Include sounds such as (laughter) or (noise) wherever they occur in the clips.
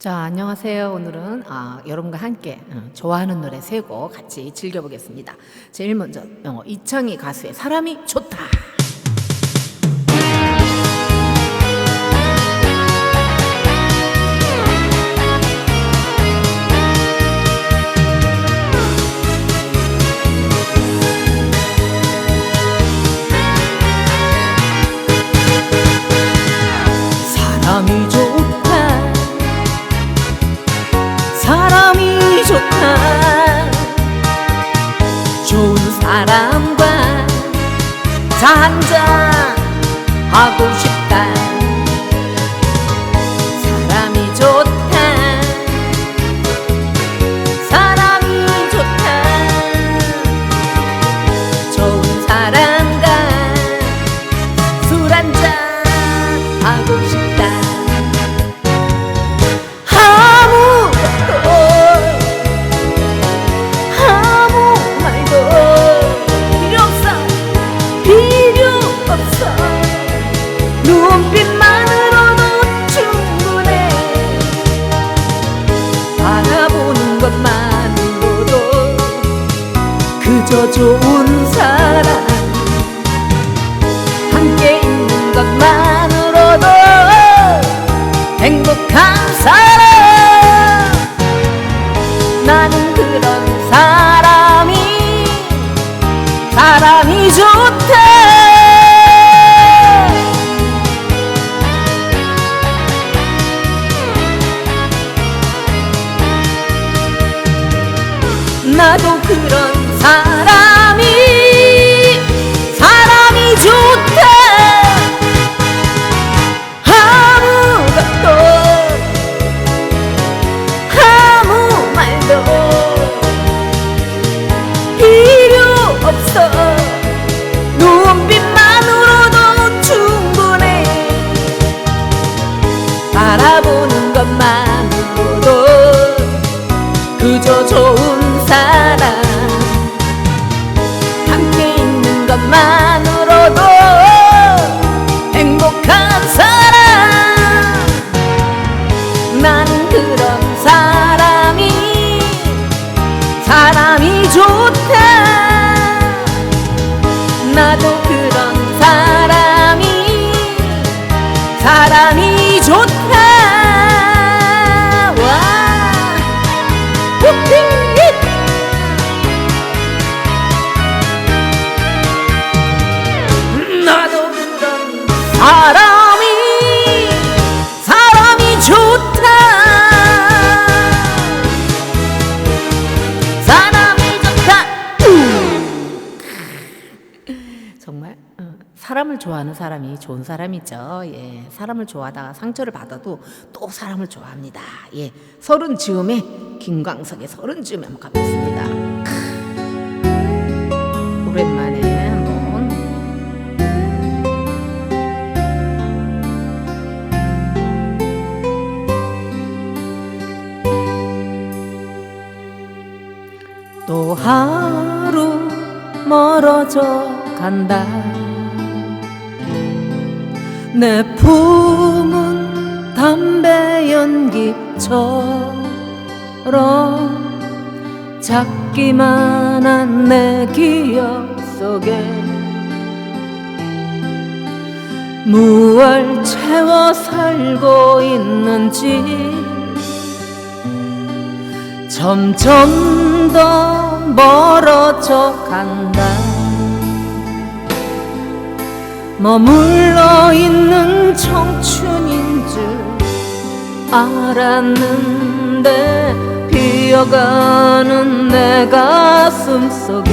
자, 안녕하세요. 오늘은 아, 여러분과 함께 어, 좋아하는 노래 세 곡 같이 즐겨보겠습니다. 제일 먼저 어, 이창희 가수의 사람이 좋다. 사람 나는 그런 사람이 사람이 좋다 것 사람을 좋아하는 사람이 좋은 사람이죠. 예, 사람을 좋아하다가 상처를 받아도 또 사람을 좋아합니다. 예, 서른 즈음에 김광석의 서른 즈음에 한번 가보겠습니다. 크, 오랜만에 한번 또 하루 멀어져 간다 내 품은 담배 연기처럼 작기만 한 내 기억 속에 무얼 채워 살고 있는지 점점 더 멀어져 간다 머물러 있는 청춘인 줄 알았는데 비어가는 내 가슴 속에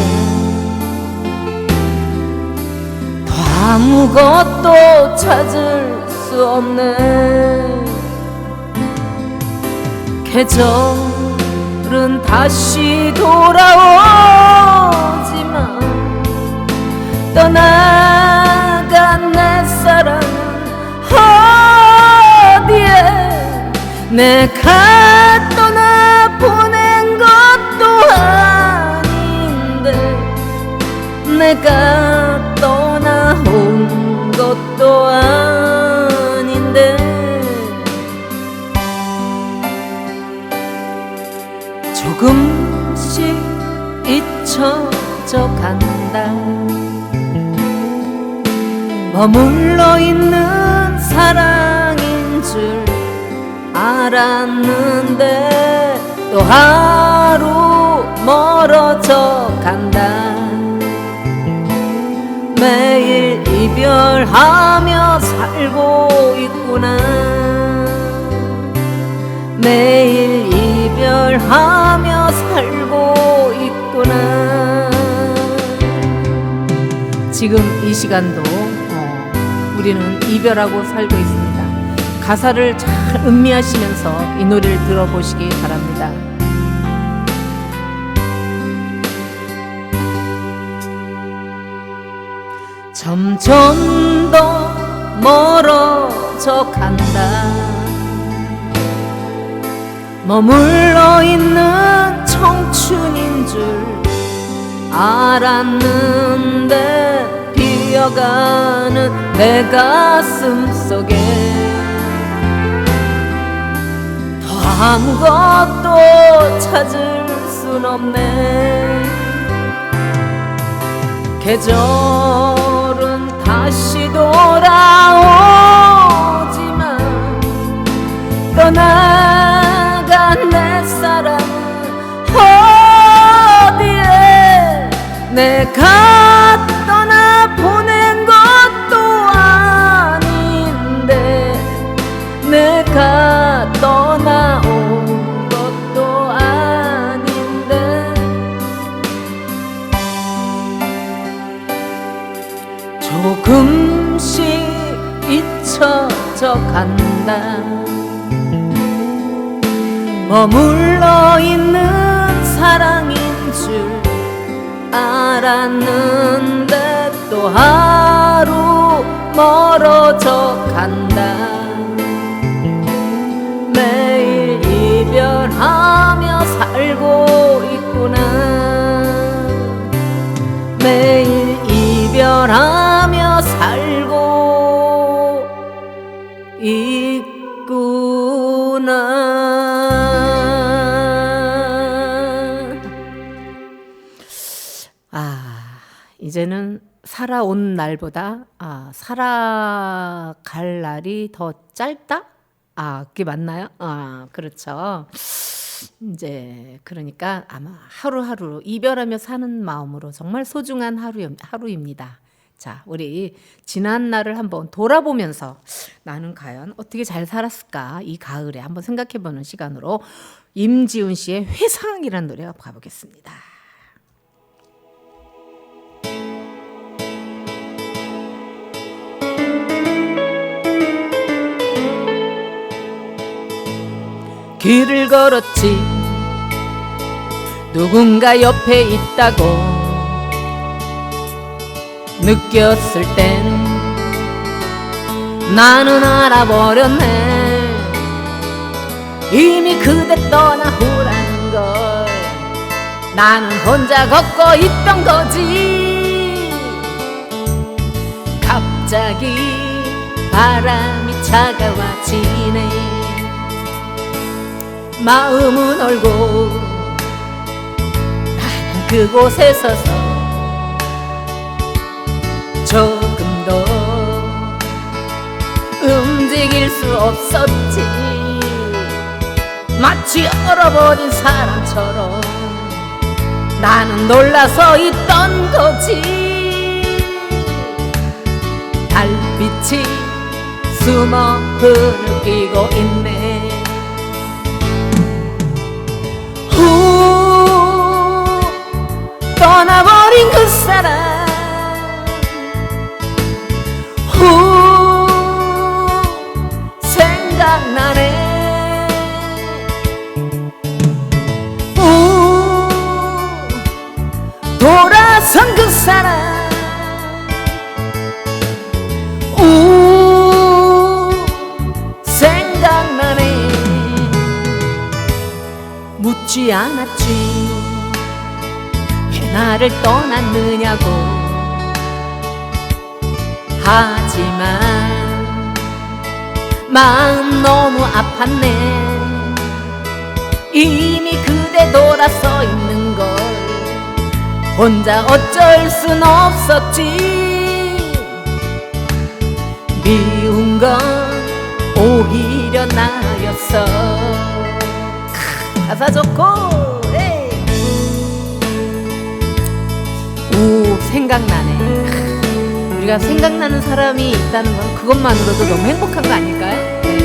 더 아무것도 찾을 수 없네. 계절은 다시 돌아오 내가 떠나 보낸 것도 아닌데 내가 떠나 온 것도 아닌데 조금씩 잊혀져 간다. 머물러 있는 사랑인 줄 알았는데 또 하루 멀어져 간다. 매일 이별하며 살고 있구나. 매일 이별하며 살고 있구나. 지금 이 시간도 어, 우리는 이별하고 살고 있습니다 가사를 잘 음미하시면서 이 노래를 들어보시기 바랍니다. 점점 더 멀어져 간다. 머물러 있는 청춘인 줄 알았는데 비어가는 내 가슴 속에. 더 아무것도 찾을 순 없네. 계절은 다시 돌아오지만 떠나간 내 사랑 어디에 내가 잊혀져 간다. 머물러 있는 사랑인 줄 알았는데 또 하루 멀어져 간다. 매일 이별하며 살고 있구나 이제는 살아온 날보다 아, 살아갈 날이 더 짧다? 아, 그게 맞나요? 아, 그렇죠. 이제 그러니까 아마 하루하루 이별하며 사는 마음으로 정말 소중한 하루 하루입니다. 자, 우리 지난 날을 한번 돌아보면서 나는 과연 어떻게 잘 살았을까? 이 가을에 한번 생각해 보는 시간으로 임지훈 씨의 회상이라는 노래 가보겠습니다. 길을 걸었지. 누군가 옆에 있다고 느꼈을 땐 나는 알아버렸네. 이미 그대 떠나 후라는 걸 나는 혼자 걷고 있던 거지. 갑자기 바람이 차가워지네 마음은 얼고 나는 그곳에 서서 조금 더 움직일 수 없었지. 마치 얼어버린 사람처럼 나는 놀라서 있던 거지. 달빛이 숨어 흐르고 있네 묻지 않았지. 왜 나를 떠났느냐고. 하지만 마음 너무 아팠네. 이미 그대 돌아서 있는 걸 혼자 어쩔 순 없었지. 미운 건 오히려 나였어 크, 가사 좋고 에이. 오 생각나네 크, 우리가 생각나는 사람이 있다는 건 그것만으로도 너무 행복한 거 아닐까요? 네.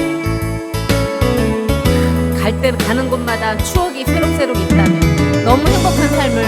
갈 때 가는 곳마다 추억이 새록새록 있다면 너무 행복한 삶을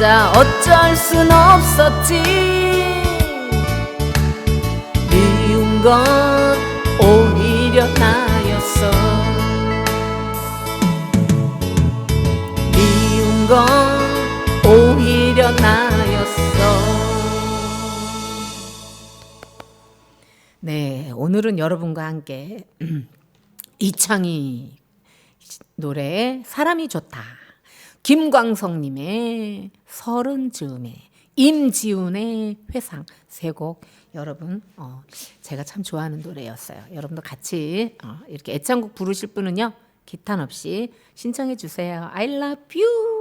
혼자. 어쩔 순 없었지. 미운 건 오히려 나였어. 미운 건 오히려 나였어. 네, 오늘은 여러분과 함께 (clears throat) 이창희 노래 사람이 좋다. 김광석님의 서른 즈음에 임지훈의 회상 세 곡 여러분 어, 제가 참 좋아하는 노래였어요. 여러분도 같이 어, 이렇게 애창곡 부르실 분은요 기탄 없이 신청해 주세요. I love you.